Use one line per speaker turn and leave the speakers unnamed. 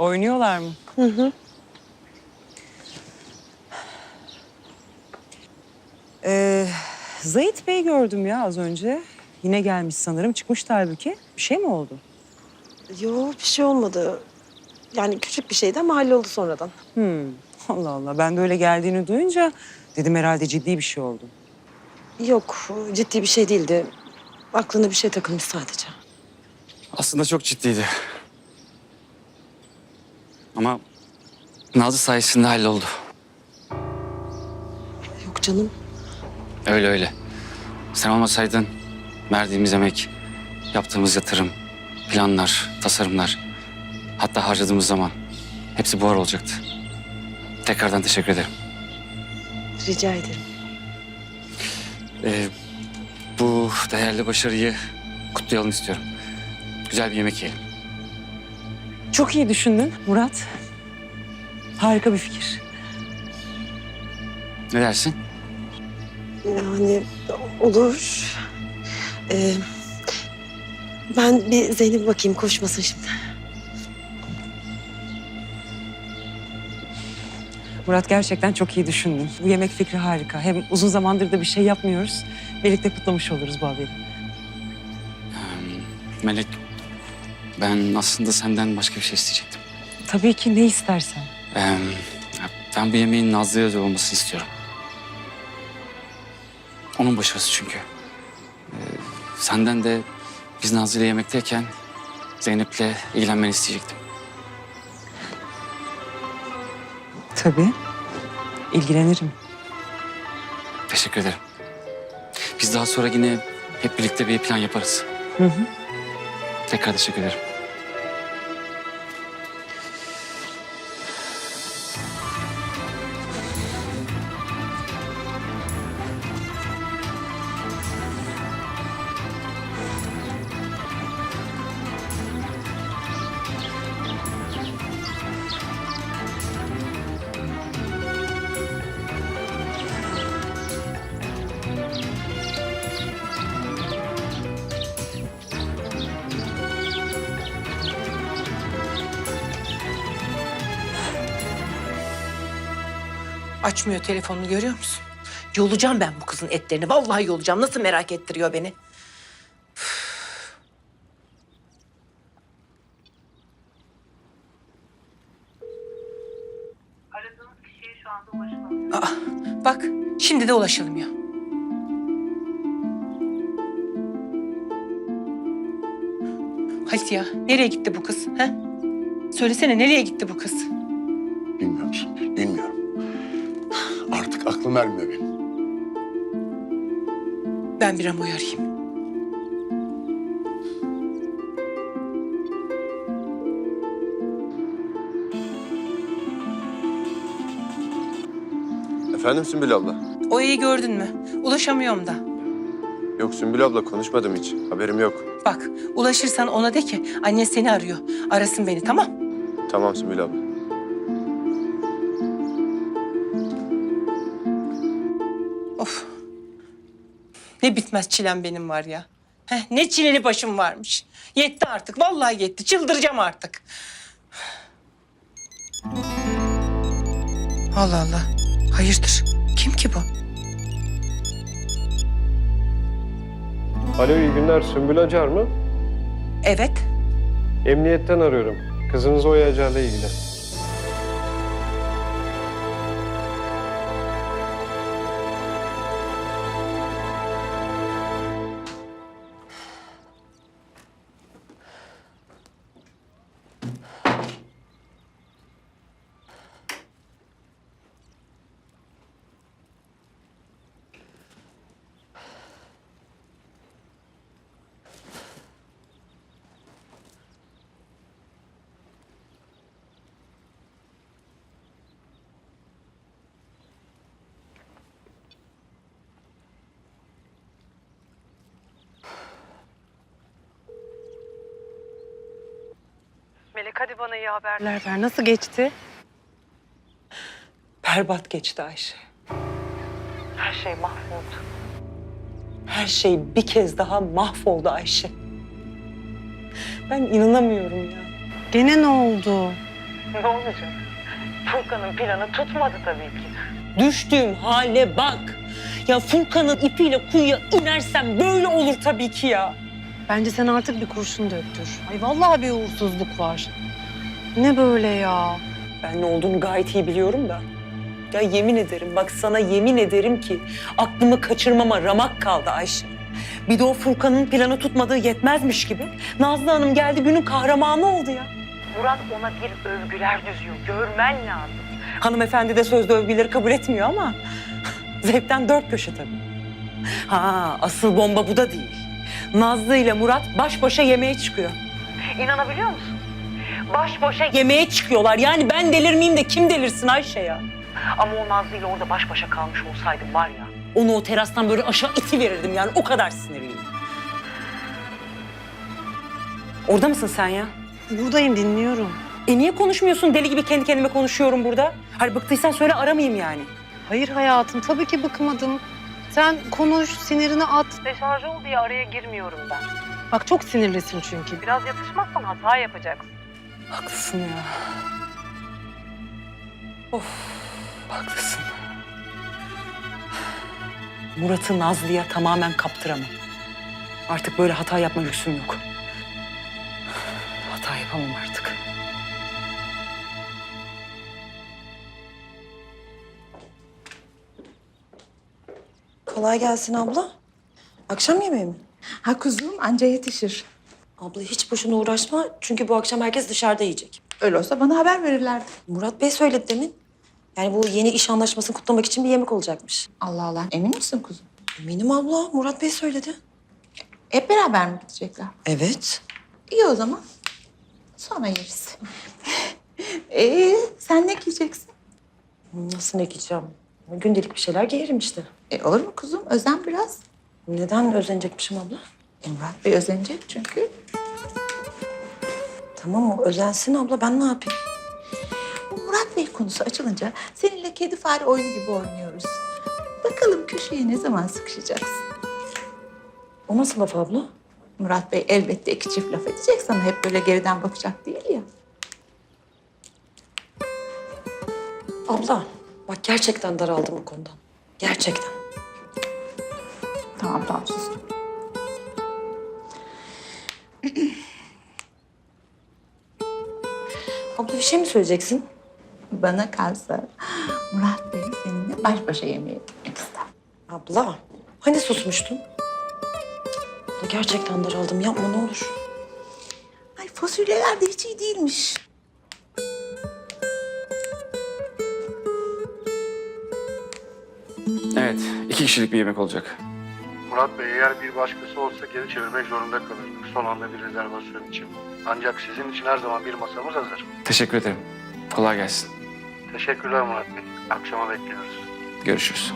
Oynuyorlar mı?
Hı hı.
Ee, Zahit Bey'i gördüm ya az önce. Yine gelmiş sanırım. Çıkmıştı halbuki. Bir şey mi oldu?
Yo bir şey olmadı. Yani küçük bir şeydi ama halloldu sonradan.
Hmm. Allah Allah. Ben de öyle geldiğini duyunca dedim herhalde ciddi bir şey oldu.
Yok ciddi bir şey değildi. Aklına bir şey takılmış sadece.
Aslında çok ciddiydi. Ama Nazlı sayesinde halloldu.
Yok canım.
Öyle öyle. Sen olmasaydın verdiğimiz emek, yaptığımız yatırım, planlar, tasarımlar, hatta harcadığımız zaman hepsi buhar olacaktı. Tekrardan teşekkür ederim.
Rica ederim.
Ee, bu değerli başarıyı kutlayalım istiyorum. Güzel bir yemek yiyelim.
Çok iyi düşündün Murat. Harika bir fikir.
Ne dersin?
Yani olur. Ee, ben bir Zeynep'e bakayım koşmasın şimdi.
Murat gerçekten çok iyi düşündün. Bu yemek fikri harika. Hem uzun zamandır da bir şey yapmıyoruz. Birlikte kutlamış oluruz bu haberi.
Melek, ben aslında senden başka bir şey isteyecektim.
Tabii ki ne istersen.
Ee, ben bu yemeğin Nazlı'ya özel olmasını istiyorum. Onun başarısı çünkü. Ee, senden de biz Nazlı ile yemekteyken Zeynep'le ilgilenmeni isteyecektim.
Tabii. İlgilenirim.
Teşekkür ederim. Biz daha sonra yine hep birlikte bir plan yaparız.
Hı hı.
Tekrar teşekkür ederim.
Açmıyor telefonunu görüyor musun? Yolacağım ben bu kızın etlerini. Vallahi yolacağım. Nasıl merak ettiriyor beni.
Aradığınız kişiye şu anda ulaşılamıyor.
Aa, bak şimdi de ulaşılmıyor. Halit ya nereye gitti bu kız? He? Söylesene nereye gitti bu kız?
Bilmiyorum. Ermiyor benim.
Ben bir Ramo'yu arayayım.
Efendim Sümbül abla?
Oya'yı gördün mü? Ulaşamıyorum da.
Yok Sümbül abla konuşmadım hiç. Haberim yok.
Bak ulaşırsan ona de ki anne seni arıyor. Arasın beni tamam?
Tamam Sümbül abla.
Ne bitmez çilem benim var ya. Heh, ne çileli başım varmış. Yetti artık. Vallahi yetti. Çıldıracağım artık. Allah Allah. Hayırdır? Kim ki bu?
Alo iyi günler Sümbül Acar mı?
Evet.
Emniyetten arıyorum. Kızınız Oya Acar'la ilgili.
Melek hadi bana iyi
haberler. Ver. Nasıl geçti? Berbat geçti Ayşe.
Her şey mahvoldu.
Her şey bir kez daha mahvoldu Ayşe. Ben inanamıyorum ya.
Gene ne oldu?
Ne olacak? Furkan'ın planı tutmadı tabii ki.
Düştüğüm hale bak. Ya Furkan'ın ipiyle kuyuya inersem böyle olur tabii ki ya.
Bence sen artık bir kurşun döktür. Ay vallahi bir uğursuzluk var. Ne böyle ya?
Ben ne olduğunu gayet iyi biliyorum da. Ya yemin ederim bak sana yemin ederim ki aklımı kaçırmama ramak kaldı Ayşe. Bir de o Furkan'ın planı tutmadığı yetmezmiş gibi Nazlı Hanım geldi günün kahramanı oldu ya.
Murat ona bir övgüler düzüyor. Görmen lazım.
Hanımefendi de sözde övgüleri kabul etmiyor ama zevkten dört köşe tabii. Ha asıl bomba bu da değil. Nazlı ile Murat baş başa yemeğe çıkıyor.
İnanabiliyor musun? Baş başa
Yemeğe çıkıyorlar. Yani ben delirmeyeyim de kim delirsin Ayşe ya?
ama o Nazlı ile orada baş başa kalmış olsaydım var ya.
Onu o terastan böyle aşağı iti verirdim yani o kadar sinirliyim. Orada mısın sen ya?
Buradayım dinliyorum.
E niye konuşmuyorsun? Deli gibi kendi kendime konuşuyorum burada. Hayır bıktıysan söyle aramayayım yani.
Hayır hayatım tabii ki bıkmadım. Sen konuş, sinirini at.
Deşarj ol diye araya girmiyorum ben.
Bak çok sinirlisin çünkü.
Biraz yatışmazsan hata yapacaksın.
Haklısın ya. Of haklısın. Murat'ı Nazlı'ya tamamen kaptıramam. Artık böyle hata yapma lüksüm yok. Hata yapamam artık.
Kolay gelsin abla. Akşam yemeği mi?
Ha kuzum anca yetişir.
Abla hiç boşuna uğraşma çünkü bu akşam herkes dışarıda yiyecek.
Öyle olsa bana haber verirlerdi.
Murat Bey söyledi demin. Yani bu yeni iş anlaşmasını kutlamak için bir yemek olacakmış.
Allah Allah emin misin kuzum?
Eminim abla. Murat Bey söyledi.
Hep beraber mi gidecekler?
Evet.
İyi o zaman. Sonra yeriz. ee, sen ne giyeceksin?
Nasıl ne giyeceğim? Gündelik bir şeyler giyerim işte.
E, olur mu kuzum? Özen biraz.
Neden özenecekmişim abla?
Murat Bey özenecek çünkü.
Tamam o özensin abla ben ne yapayım?
Bu Murat Bey konusu açılınca seninle kedi fare oyunu gibi oynuyoruz. Bakalım köşeye ne zaman sıkışacaksın?
O nasıl laf abla?
Murat Bey elbette iki çift laf edecek sana. Hep böyle geriden bakacak değil ya.
Abla bak gerçekten daraldım bu konudan. Gerçekten.
Tamam tamam sus.
Abla bir şey mi söyleyeceksin?
Bana kalsa Murat Bey seninle baş başa yemeğe gitmek ister.
Abla hani susmuştun? Abla gerçekten daraldım yapma ne olur.
Ay fasulyeler de hiç iyi değilmiş.
Evet, iki kişilik bir yemek olacak.
Murat Bey eğer bir başkası olsa geri çevirmek zorunda kalırdık son anda bir rezervasyon için. Ancak sizin için her zaman bir masamız hazır.
Teşekkür ederim. Kolay gelsin.
Teşekkürler Murat Bey. Akşama bekliyoruz.
Görüşürüz.